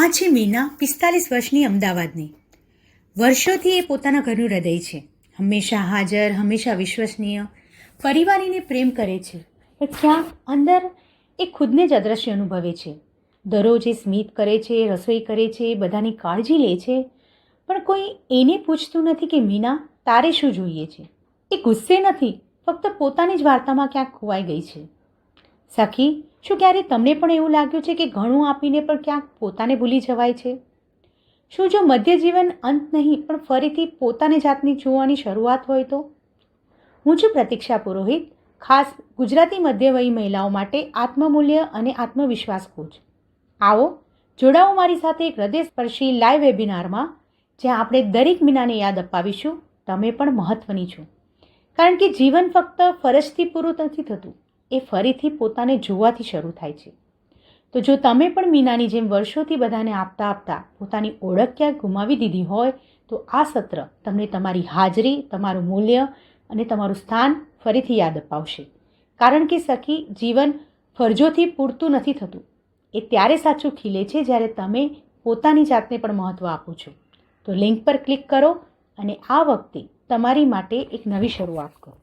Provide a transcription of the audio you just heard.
આ છે મીના, પિસ્તાલીસ વર્ષની અમદાવાદની. વર્ષોથી એ પોતાના ઘરનું હૃદય છે. હંમેશા હાજર, હંમેશા વિશ્વસનીય. પરિવારીને પ્રેમ કરે છે. પણ ક્યાંક અંદર એ ખુદને જ અદ્રશ્ય અનુભવે છે. દરરોજ એ સ્મિત કરે છે, રસોઈ કરે છે, બધાની કાળજી લે છે. પણ કોઈ એને પૂછતું નથી કે, મીના, તારે શું જોઈએ છે? એ ગુસ્સે નથી, ફક્ત પોતાની જ વાર્તામાં ક્યાંક ખોવાઈ ગઈ છે. સખી શું ક્યારે તમને પણ એવું લાગ્યું છે કે ઘણું આપીને પણ ક્યાંક પોતાને ભૂલી જવાય છે? શું જો મધ્ય જીવન અંત નહીં, પણ ફરીથી પોતાની જાતની જોવાની શરૂઆત હોય તો? હું છું પ્રતીક્ષા પુરોહિત, ખાસ ગુજરાતી મધ્યવયી મહિલાઓ માટે આત્મમૂલ્ય અને આત્મવિશ્વાસ કોચ. આવો જોડાઓ મારી સાથે એક હૃદયસ્પર્શી લાઈવ વેબિનારમાં જ્યાં આપણે દરેક મીનાને યાદ અપાવીશું. તમે પણ મહત્ત્વની છો. કારણ કે જીવન ફક્ત ફરજથી પૂરું નથી થતું. એ ફરીથી પોતાને જોવાથી શરૂ થાય છે. તો જો તમે પણ મીનાની જેમ વર્ષોથી બધાને આપતા આપતા પોતાની ઓળખ ક્યાંક ગુમાવી દીધી હોય, તો આ સત્ર તમને તમારી હાજરી, તમારું મૂલ્ય અને તમારું સ્થાન ફરીથી યાદ અપાવશે. કારણ કે સખી જીવન ફરજોથી પૂરતું નથી થતું. એ ત્યારે સાચું ખીલે છે જ્યારે તમે પોતાની જાતને પણ મહત્ત્વ આપો છો. તો લિંક પર ક્લિક કરો અને આ વખતે તમારી માટે એક નવી શરૂઆત કરો.